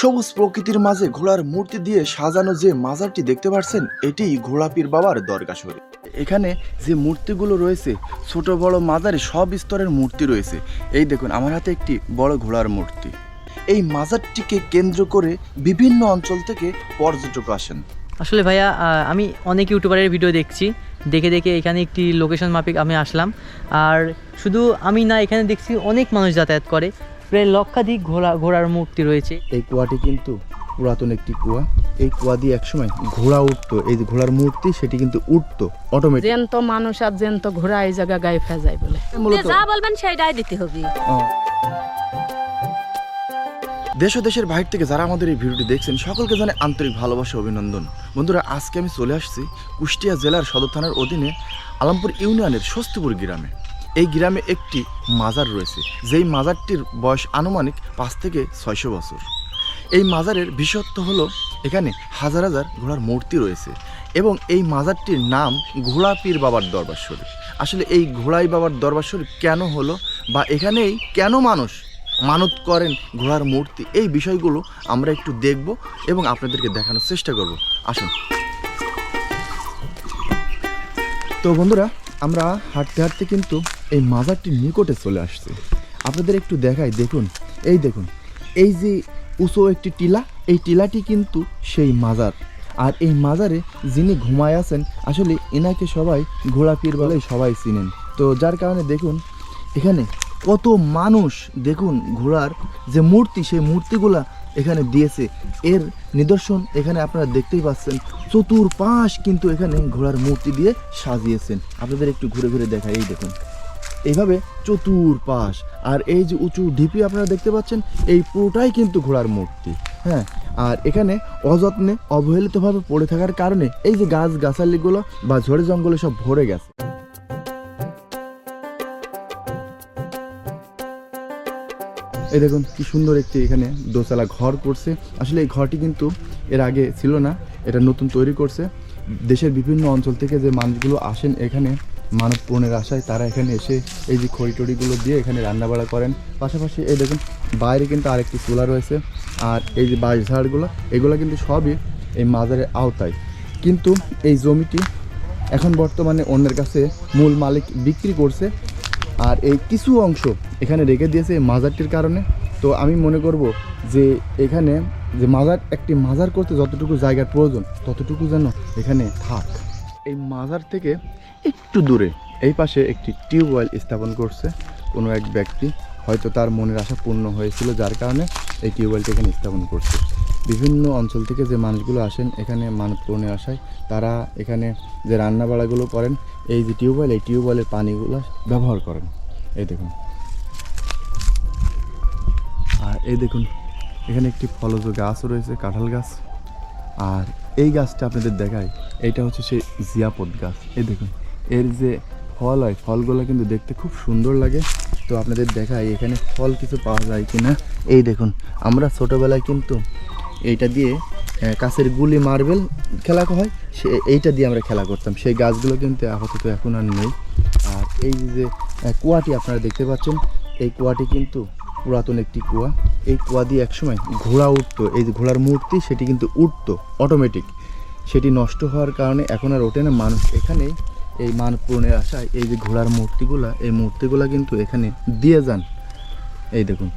সবুজ প্রকৃতির মাঝে ঘোড়ার মূর্তি দিয়ে সাজানো যে মাজারটি দেখতে পাচ্ছেন এটি ঘোড়াপীর বাবার দরগা শরীফ। এখানে যে মূর্তিগুলো রয়েছে, ছোট বড় মাজারে সব স্তরের মূর্তি রয়েছে। এই দেখুন, আমার হাতে একটি বড় ঘোড়ার মূর্তি। এই মাজারটিকে কেন্দ্র করে বিভিন্ন অঞ্চল থেকে পর্যটক আসেন। আসলে ভাইয়া আমি অনেক ইউটিউবারের ভিডিও দেখছি। দেখে দেখে এখানে একটি লোকেশন মাফিক আমি আসলাম। আর শুধু আমি না, এখানে দেখছি অনেক মানুষ যাতায়াত করে। প্রায় লক্ষাধিক ঘোড়া ঘোড়ার মূর্তি রয়েছে। এই কুয়াটি কিন্তু পুরাতন একটি কুয়া। এই কুয়া দিয়ে একসময় ঘোড়া উঠতো। এই যে ঘোড়ার মূর্তি সেটি কিন্তু উঠতো অটোমেটিক জ্যান্ত মানুষ আর জ্যান্ত ঘোড়া এই জায়গা গায়ে ফেজায় বলে। যা বলবেন সেইটাই দিতে হবে। দেশ ও দেশের বাইরে থেকে যারা আমাদের এই ভিডিওটি দেখছেন সকলকে জানে আন্তরিক ভালোবাসা ও অভিনন্দন। বন্ধুরা আজকে আমি চলে আসছি কুষ্টিয়া জেলার সদর থানার অধীনে আলমপুর ইউনিয়নের স্বস্তিপুর গ্রামে। এই গ্রামে একটি মাজার রয়েছে, যেই মাজারটির বয়স আনুমানিক পাঁচ থেকে ছয়শো বছর। এই মাজারের বিশেষত্ব হলো, এখানে হাজার হাজার ঘোড়ার মূর্তি রয়েছে এবং এই মাজারটির নাম ঘোড়া পীর বাবার দরবার শরীফ আসলে এই ঘোড়াই বাবার দরবার শরীফ কেন হলো বা এখানেই কেন মানুষ মানত করেন ঘোড়ার মূর্তি, এই বিষয়গুলো আমরা একটু দেখব এবং আপনাদেরকে দেখানোর চেষ্টা করব। আসুন। তো বন্ধুরা, আমরা হাঁটতে হাঁটতে কিন্তু এই মাজারটির নিকটে চলে আসছে। আপনাদের একটু দেখাই, দেখুন, এই দেখুন, এই যে উঁচু একটি টিলা, এই টিলাটি কিন্তু সেই মাজার। আর এই মাজারে যিনি ঘুমায় আছেন, আসলে এনাকে সবাই ঘোড়া পীর বলেই সবাই চিনেন। তো যার কারণে দেখুন, এখানে কত মানুষ, দেখুন, ঘোড়ার যে মূর্তি, সেই মূর্তিগুলা এখানে দিয়েছে। এর নিদর্শন এখানে আপনারা দেখতেই পাচ্ছেন, চতুর্পাশ কিন্তু এখানে ঘোড়ার মূর্তি দিয়ে সাজিয়েছেন। আপনাদের একটু ঘুরে ঘুরে দেখাই, এই দেখুন। এইভাবে চতুর্পাশ আর এই যে উঁচু ঢিপি আপনারা দেখতে পাচ্ছেন, এই পুরোটাই কিন্তু ঘোড়ার মূর্তি হ্যাঁ? আর এখানে অযত্নে অবহেলিতভাবে পড়ে থাকার কারণে এই যে গাছ গাছালিগুলো বা ঝড়ে জঙ্গলে সব ভরে গেছে। এই দেখুন কি সুন্দর একটি এখানে দোতলা ঘর করছে। আসলে এই ঘরটি কিন্তু এর আগে ছিল না, এটা নতুন তৈরি করছে। দেশের বিভিন্ন অঞ্চল থেকে যে মানুষগুলো আসেন এখানে মানব পূরণের আশায় তারা এখানে এসে এই যে খড়ি টড়িগুলো দিয়ে এখানে রান্নাবাড়া করেন। পাশাপাশি এই দেখুন, বাইরে কিন্তু আরেকটি চুলা রয়েছে আর এই যে বাঁশ ঝাড়গুলো, এগুলো কিন্তু সবই এই মাজারের আওতায়। কিন্তু এই জমিটি এখন বর্তমানে অন্যের কাছে মূল মালিক বিক্রি করছে আর এই কিছু অংশ এখানে রেখে দিয়েছে এই মাজারটির কারণে। তো আমি মনে করব যে এখানে যে মাজার, একটি মাজার করতে যতটুকু জায়গার প্রয়োজন, ততটুকু যেন এখানে থাক। এই মাজার থেকে একটু দূরে। এই পাশে একটি টিউবওয়েল স্থাপন করছে কোনো এক ব্যক্তি। হয়তো তার মনের আশা পূর্ণ হয়েছিল, যার কারণে এই টিউবওয়েলটি এখানে স্থাপন করছে। বিভিন্ন অঞ্চল থেকে যে মানুষগুলো আসেন, এখানে মানব পূরণের আসায়, তারা এখানে যে রান্নাবাড়াগুলো করেন, এই যে টিউবওয়েল, এই টিউবওয়েলের পানিগুলো ব্যবহার করেন। এই দেখুন। আর এই দেখুন, এখানে একটি ফলজ গাছও রয়েছে, কাঁঠাল গাছ। আর এই গাছটা আপনাদের দেখায় এটা হচ্ছে সেই জিয়াপদ গাছ। এই দেখুন। এর যে ফল হয়, ফলগুলো কিন্তু দেখতে খুব সুন্দর লাগে। তো আপনাদের দেখাই, এখানে ফল কিছু পাওয়া যায় কি না এই দেখুন, আমরা ছোটোবেলায় কিন্তু এইটা দিয়ে কাছের গুলি মার্বেল খেলা হয়, সে, এইটা দিয়ে আমরা খেলা করতাম। সেই গাছগুলো কিন্তু আপাতত এখন আর নেই। আর এই যে কুয়াটি আপনারা দেখতে পাচ্ছেন, এই কুয়াটি কিন্তু পুরাতন একটি কুয়া। এই কুয়া দিয়ে একসময় ঘোড়া উঠতো। এই যে ঘোড়ার মূর্তি, সেটি কিন্তু উঠতো অটোমেটিক সেটি নষ্ট হওয়ার কারণে এখন আর ওঠে না। মানুষ এখানে এই মান পূরণের আশায় এই যে ঘোড়ার মূর্তিগুলা, এই মূর্তিগুলা কিন্তু এখানে দিয়ে যান। এই দেখুন,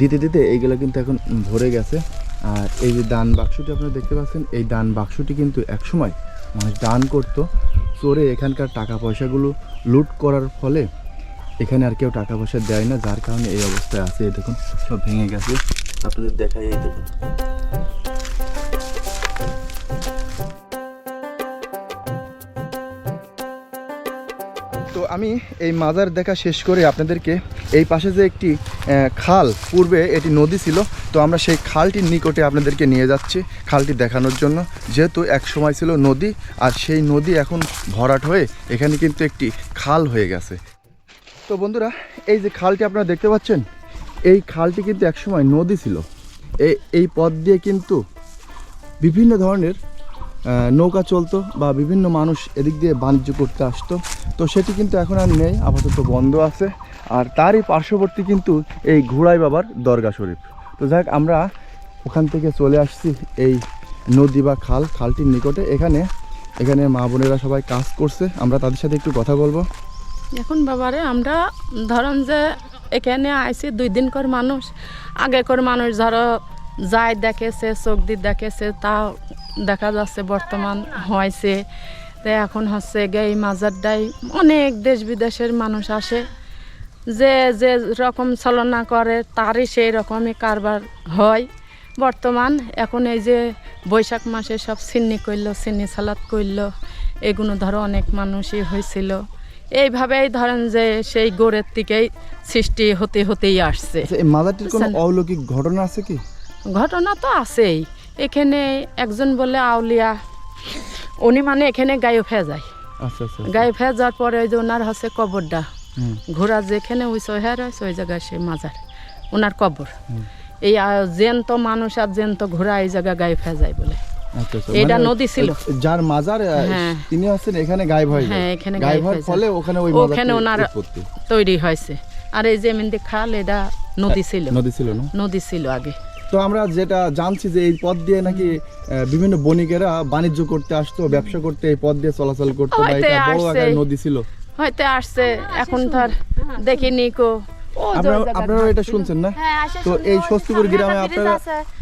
দিতে দিতে এইগুলো কিন্তু এখন ভরে গেছে। আর এই যে দান বাক্সটি আপনারা দেখতে পাচ্ছেন, এই দান বাক্সটি কিন্তু একসময় মানুষ দান করতো। চোরে এখানকার টাকা পয়সাগুলো লুট করার ফলে এখানে আর কেউ টাকা পয়সা দেয় না, যার কারণে এই অবস্থায় আছে। এই দেখুন, সব ভেঙে গেছে। আপনাদের দেখাই এই দেখুন। আমি এই মাজার দেখা শেষ করে আপনাদেরকে এই পাশে যে একটি খাল, পূর্বে এটি নদী ছিল, তো আমরা সেই খালটির নিকটে আপনাদেরকে নিয়ে যাচ্ছি খালটি দেখানোর জন্য। যেহেতু এক সময় ছিল নদী, আর সেই নদী এখন ভরাট হয়ে এখানে কিন্তু একটি খাল হয়ে গেছে। তো বন্ধুরা, এই যে খালটি আপনারা দেখতে পাচ্ছেন, এই খালটি কিন্তু একসময় নদী ছিল। এই পথ দিয়ে কিন্তু বিভিন্ন ধরনের নৌকা চলতো বা বিভিন্ন মানুষ এদিক দিয়ে বাণিজ্য করতে আসতো। তো সেটি কিন্তু এখন আর নেই, আপাতত বন্ধ আছে। আর তারই পার্শ্ববর্তী কিন্তু এই ঘোড়াই বাবার দরগা শরীফ। তো যাক, আমরা ওখান থেকে চলে আসছি এই নদী বা খাল, খালটির নিকটে। এখানে এখানে মা বোনেরা সবাই কাজ করছে। আমরা তাদের সাথে একটু কথা বলব। এখন বাবারে, আমরা ধরেন যে এখানে আইসি দুই দিন কর মানুষ। আগে কর মানুষ ধরো যায় দেখেছে চোখ দিয়ে দেখেছে তা দেখা যাচ্ছে বর্তমান হয়েছে। তো এখন হচ্ছে গে এই মাজারটাই অনেক দেশ বিদেশের মানুষ আসে। যে যে রকম ছলনা করে তারই সেই রকমই কারবার হয়। বর্তমান এখন এই যে বৈশাখ মাসে সব সিন্নি করল সিন্নি সালাদ করল এগুলো ধরো অনেক মানুষই হয়েছিল। এইভাবেই ধরেন যে সেই গোড়ের থেকেই সৃষ্টি হতে হতেই আসছে। আচ্ছা মাজারটির কোনো অলৌকিক ঘটনা আছে কি? ঘটনা তো আছেই। এখানে একজন বলে আউলিয়া উনি মানে এখানে গায়ে ফে যায়। আচ্ছা আচ্ছা আচ্ছা। গায়ে ফে যাওয়ার পরে ওই যে ওনার হচ্ছে কবরটা। ঘোড়া যেখানে ওই সোহের আছে ওই জায়গায় সে মাজার ওনার কবর। এই জ্যান্ত মানুষ আর জ্যান্ত ঘোড়া এই জায়গায় গায়ে ফে যায় বলে। এটা মানে নদী ছিল। যার মাজার হ্যাঁ। তিনি হচ্ছেন এখানে গায়েব হয়ে হ্যাঁ, এখানে গায়েব গায়েব হওয়ার ফলে ওখানে ওই ওখানে ওনার তৈরি হয়েছে। আর এই যে মেহেন্দি খাল এটা নদী ছিল। নদী ছিল নদী ছিল আগে। তো আমরা যেটা জানছি যে এই পথ দিয়ে নাকি বিভিন্ন বণিকেরা বাণিজ্য করতে আসতো ব্যবসা করতে এই পথ দিয়ে চলাচল করতো বা এটা বড়। আকারের নদী ছিল। হয়তো আসছে এখন তার দেখিনি কো। আপনারা এটা শুনছেন না? হ্যাঁ, তো এই স্বস্তিপুর গ্রামে আপনারা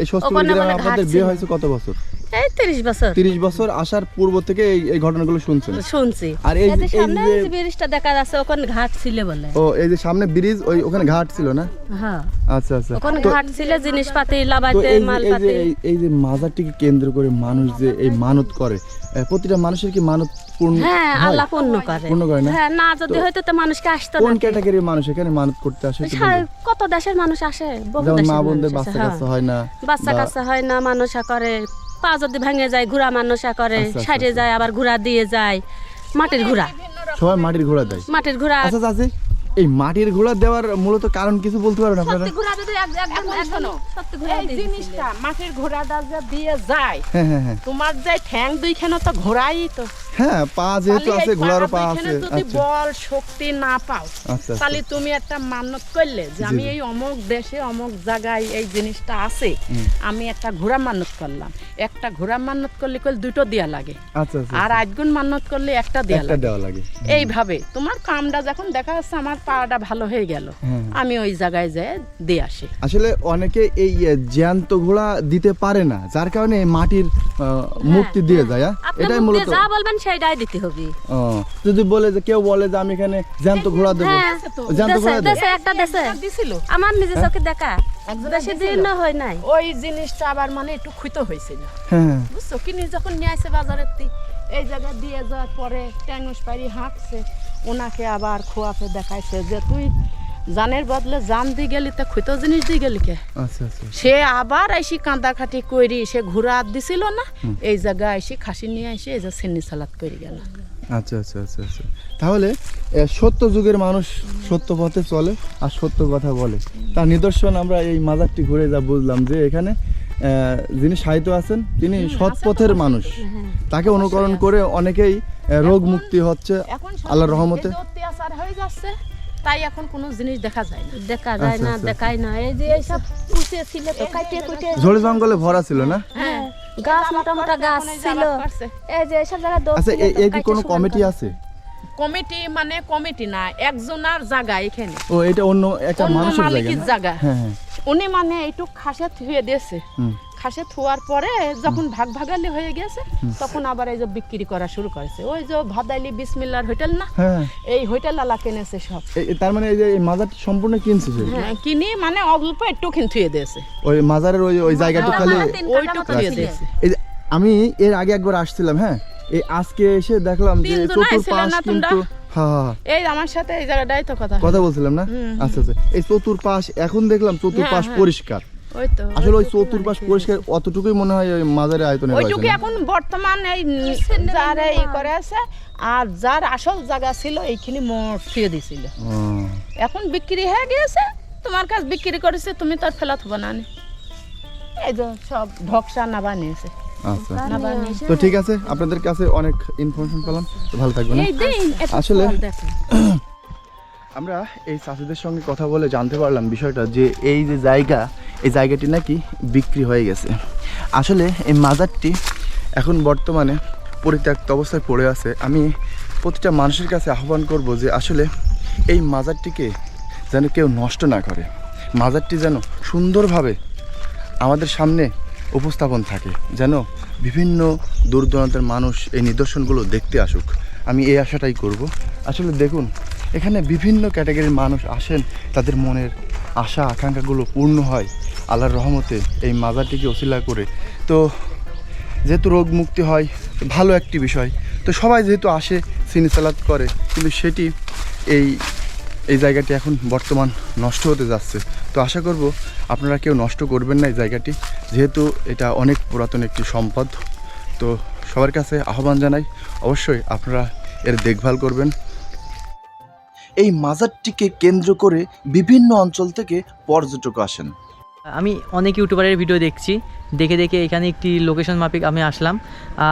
এই স্বস্তিপুর গ্রামে আপনাদের বিয়ে হয়েছে কত বছর? এই তিরিশ বছর। তিরিশ বছর আসার পূর্ব থেকে এই ঘটনাগুলো শুনছেন? শুনছি। আর এই যে সামনে যে- ব্রিজটা দেখা যাচ্ছে ওখানে ঘাট ছিল বলে। ও এই যে সামনে ব্রিজ ওই ওখানে ঘাট ছিল না? হ্যাঁ। আচ্ছা আচ্ছা। ওখানে ঘাট ছিল জিনিসপাতি তো লাভাইতে এই যে- এই যে মালপাতি। এই- যে মাজারটিকে কেন্দ্র করে মানুষ যে এই মানত করে প্রতিটা মানুষের কি মানত পূর্ণ হ্যাঁ হয়? আল্লাহ পূর্ণ করে। পূর্ণ করে না? হ্যাঁ না যদি হয়তো তো মানুষকে আসতো কোন ক্যাটাগরির মানুষ এখানে মানত করতে আসে? বলবেন? কত দেশের মানুষ আসে? বহু দেশের মা বোনদের বাচ্চা হ্যাঁ। কাচ্চা হয় না বাচ্চা কাচ্চা হয় না মানুষা করে পা যদি ভেঙে যায় ঘোড়া মানসা করে আচ্ছা, আচ্ছা, সাইডে আচ্ছা। যায় আবার ঘোড়া দিয়ে যায়। মাটির ঘোড়া। সবাই মাটির ঘোড়া দেয়। মাটির ঘোড়া। আচ্ছা চাচি এই মাটির ঘোড়া দেওয়ার মূলত কারণ কিছু বলতে পারেন আপনারা? সত্যি ঘোড়া যদি এক- একদম এখনও ঘোড়া এই দিয়ে জিনিসটা মাটির ঘোড়াটা দাজা দিয়ে যায়। হ্যাঁ হ্যাঁ হ্যাঁ। তোমার যে ঠ্যাং দুইখানে তো ঘোড়াই তো। হ্যাঁ পা যেহেতু আছে এই ঘোড়ারও পা আছে। যদি আচ্ছা। বল শক্তি না পাও আচ্ছা তাহলে আচ্ছা তুমি একটা মান্যত করলে যে আমি এই অমুক দেশে অমুক জায়গায় এই জিনিসটা আছে আমি একটা ঘোড়া মান্যত করলাম। একটা ঘোড়া মান্যত করলে কল দুটো দেয়া লাগে। আর মান্যত করলে একটা দেয়া লাগে। এইভাবে তোমার কামটা যখন দেখা যাচ্ছে আমার পাটা ভালো হয়ে গেল হ্যাঁ। আমি ওই জায়গায় যেয়ে দিয়ে আসি। আসলে অনেকে এই জ্যান্ত ঘোড়া দিতে পারে না যার কারণে মাটির আহ, মুক্তি দিয়ে যায় হ্যাঁ? এটাই মূলত যা বলবেন সেইটাই দিতে হবে। ও, যদি বলে যে কেউ বলে যে আমি এখানে জ্যান্ত ঘোড়া দেবো। হ্যাঁ জ্যান্ত ঘোড়া দেশে একটা দেশে। দিছিল। আমার নিজের চোখে দেখা। বেশি দিন হয় নাই। ওই জিনিসটা আবার মানে একটু ক্ষুত হয়েছিল। হ্যাঁ। বুঝছ? কিনে যখন নিয়ে আসে বাজারের এই জায়গায় দিয়ে যাওয়ার পরে ট্যাঙ্গস পাড়ি হাঁকছে ওনাকে আবার খোয়াতে দেখাইছে যে তুই জানের বদলে জান দিয়ে গেলি তা ক্ষুত জিনিস দিয়ে গেলি কে? আচ্ছা আচ্ছা। সে আবার এসে কাঁদাকাটি করি সে ঘুরা দিছিল না এই জায়গায় এসে খাসি নিয়ে এসে এই যে সিন্নি সালাদ করে গেল। আচ্ছা আচ্ছা আচ্ছা আচ্ছা। তাহলে সত্য যুগের মানুষ সত্য পথে চলে আর সত্য কথা বলে। তার নিদর্শন আমরা এই মাজারটি ঘুরে যা বুঝলাম যে এখানে যিনি সাহিত্য আছেন তিনি সৎ পথের মানুষ। তাকে অনুকরণ করে অনেকেই রোগ মুক্তি হচ্ছে আল্লাহর রহমতে। হয়ে যাচ্ছে তাই এখন কোনো জিনিস দেখা যায় না। দেখা যায় আচ্ছা, না আচ্ছা। দেখাই না। এই যে এইসব পুষে ছিল তো কাটিয়ে কুটে ঝোড়ে জঙ্গলে ভরা ছিল না? হ্যাঁ গাছ মোটা মোটা গাছ এই ছিল। এই যে এইসব জায়গা দোষ আচ্ছা ছিল এ- তো, এর কি কোনো কমিটি আছে? কমিটি মানে কমিটি না একজনের জায়গা এখানে। ও এটা অন্য একটা মানুষের জায়গা জায়গা। হ্যাঁ হ্যাঁ। উনি মানে এইটুক খাসে থুয়ে দিয়েছে। খাসে থুয়ার পরে যখন ভাগ ভাগালি হয়ে গেছে তখন আবার এই যে বিক্রি করা শুরু করেছে। ওই যে ভাদাইলি বিসমিল্লার হোটেল না? হ্যাঁ। এই হোটেল আলা কিনেছে সব। তার মানে এই যে এই মাজারটি সম্পূর্ণ কিনছে হ্যাঁ কিনি মানে অল্প একটু কিন্তু থুয়ে দিয়েছে। ওই মাজারের ওই ওই জায়গাটা খালি ওইটুকু থুয়ে দিয়েছে। এই যে আমি এর আগে একবার আসছিলাম হ্যাঁ? এই আজকে এসে দেখলাম যে চতুর্পাশ না তোমরা? কিন্তু এই আমার সাথে এই জায়গাটাই তো কথা। কথা বলছিলাম না? আচ্ছা আচ্ছা। এই চতুর্পাশ এখন দেখলাম চতুর্পাশ হ্যাঁ। পরিষ্কার। আসলে ওই চতুর্পাশ পরিষ্কার। অতটুকুই মনে হয় ওই মাজারের আয়তনে ওইটুকু এখন বর্তমান এই যার ই করে আছে আর যার আসল জায়গা ছিল এইখানে মোট থুয়ে দিছিল এখন বিক্রি হয়ে গিয়েছে তোমার কাছে বিক্রি করেছে তুমি তো আর ফেলা থবো না নে। এই যে সব ঢকসা না বানিয়েছে। আচ্ছা। তো ঠিক আছে আপনাদের কাছে অনেক ইনফরমেশন পেলাম তো ভালো থাকবেন। আসলে- আমরা এই চাষিদের সঙ্গে কথা বলে জানতে পারলাম বিষয়টা যে এই যে জায়গা এই জায়গাটি নাকি বিক্রি হয়ে গেছে। আসলে এই মাজারটি এখন বর্তমানে পরিত্যক্ত অবস্থায় পড়ে আছে। আমি প্রতিটা মানুষের কাছে আহ্বান করব যে আসলে এই মাজারটিকে যেন কেউ নষ্ট না করে। মাজারটি যেন সুন্দরভাবে আমাদের সামনে উপস্থাপন থাকে, যেন বিভিন্ন দূর দূরান্তের মানুষ এই নিদর্শনগুলো দেখতে আসুক। আমি এই আশাটাই করব। আসলে দেখুন, এখানে বিভিন্ন ক্যাটাগরির মানুষ আসেন, তাদের মনের আশা, আকাঙ্ক্ষাগুলো পূর্ণ হয় আল্লাহর রহমতে এই মাজারটিকে অশিলা করে। তো যেহেতু রোগ মুক্তি হয়, ভালো একটি বিষয়। তো সবাই যেহেতু আসে, সিনি সালাদ করে, কিন্তু সেটি এই এই জায়গাটি এখন বর্তমান নষ্ট হতে যাচ্ছে। তো আশা করব আপনারা কেউ নষ্ট করবেন না এই জায়গাটি। যেহেতু এটা অনেক পুরাতন একটি সম্পদ, তো সবার কাছে আহ্বান জানাই, অবশ্যই আপনারা এর দেখভাল করবেন। এই মাজারটিকে কেন্দ্র করে বিভিন্ন অঞ্চল থেকে পর্যটক আসেন। আমি অনেক ইউটিউবারের ভিডিও দেখছি, দেখে দেখে এখানে একটি লোকেশন মাপিক আমি আসলাম।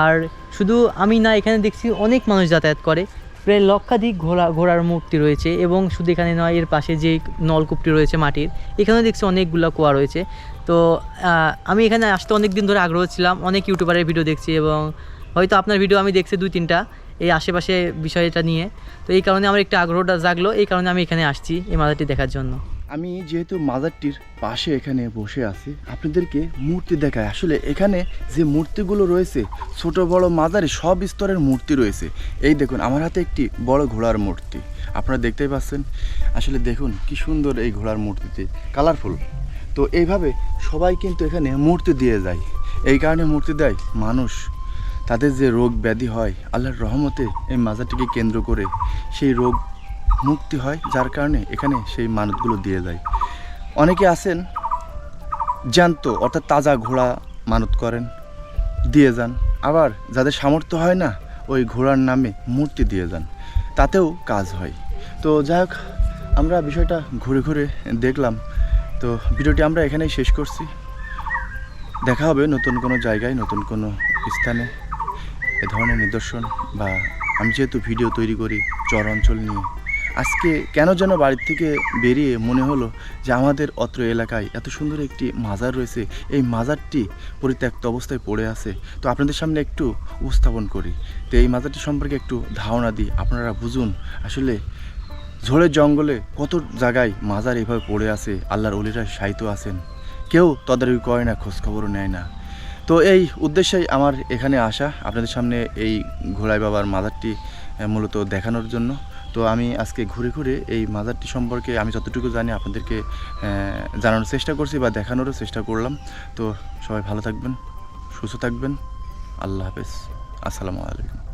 আর শুধু আমি না, এখানে দেখছি অনেক মানুষ যাতায়াত করে। প্রায় লক্ষাধিক ঘোড়া, ঘোড়ার মূর্তি রয়েছে এবং শুধু এখানে নয়, এর পাশে যে নলকূপটি রয়েছে মাটির, এখানেও দেখছি অনেকগুলো কুয়া রয়েছে। তো আমি এখানে আসতে অনেক দিন ধরে আগ্রহ ছিলাম, অনেক ইউটিউবারের ভিডিও দেখছি এবং হয়তো আপনার ভিডিও আমি দেখছি দুই, তিনটা এই আশেপাশে বিষয়টা নিয়ে। তো এই কারণে আমার একটা আগ্রহটা জাগলো, এই কারণে আমি এখানে আসছি এই মালাটি দেখার জন্য। আমি যেহেতু মাজারটির পাশে এখানে বসে আছি, আপনাদেরকে মূর্তি দেখায় আসলে এখানে যে মূর্তিগুলো রয়েছে, ছোট বড় মাজারে সব স্তরের মূর্তি রয়েছে। এই দেখুন, আমার হাতে একটি বড় ঘোড়ার মূর্তি। আপনারা দেখতেই পাচ্ছেন। আসলে দেখুন, কি সুন্দর এই ঘোড়ার মূর্তিটি। কালারফুল তো এইভাবে সবাই কিন্তু এখানে মূর্তি দিয়ে যায়। এই কারণে মূর্তি দেয় মানুষ। তাদের যে রোগ ব্যাধি হয়, আল্লাহর রহমতে এই মাজারটিকে কেন্দ্র করে সেই রোগ মুক্তি হয়, যার কারণে এখানে সেই মানতগুলো দিয়ে যায়। অনেকে আছেন, জ্যান্ত, অর্থাৎ তাজা ঘোড়া মানত করেন, দিয়ে যান। আবার যাদের সামর্থ্য হয় না, ওই ঘোড়ার নামে মূর্তি দিয়ে যান। তাতেও কাজ হয়। তো যাই হোক, আমরা বিষয়টা ঘুরে ঘুরে দেখলাম। তো ভিডিওটি আমরা এখানেই শেষ করছি। দেখা হবে নতুন কোনো জায়গায়, নতুন কোনো স্থানে। এ ধরনের নিদর্শন বা আমি যেহেতু ভিডিও তৈরি করি, চর অঞ্চল নিয়ে। আজকে কেন যেন বাড়ির থেকে বেরিয়ে মনে হলো যে আমাদের অত্র এলাকায় এত সুন্দর একটি মাজার রয়েছে। এই মাজারটি পরিত্যক্ত অবস্থায় পড়ে আছে। তো আপনাদের সামনে একটু উপস্থাপন করি। তো এই মাজারটি সম্পর্কে একটু ধারণা দিই। আপনারা বুঝুন, আসলে ঝোড়ের জঙ্গলে কত জায়গায় মাজার এভাবে পড়ে আছে, আল্লাহর অলিরা সাহিত্য আছেন। কেউ তদারকি করে না, খোঁজখবরও নেয় না। তো এই উদ্দেশ্যেই আমার এখানে আসা, আপনাদের সামনে এই ঘোড়াই বাবার মাজারটি মূলত দেখানোর জন্য। তো আমি আজকে ঘুরে ঘুরে এই মাজারটি সম্পর্কে আমি যতটুকু জানি আপনাদেরকে জানানোর চেষ্টা করছি বা দেখানোরও চেষ্টা করলাম। তো সবাই ভালো থাকবেন, সুস্থ থাকবেন। আল্লাহ হাফেজ। আসসালামু আলাইকুম।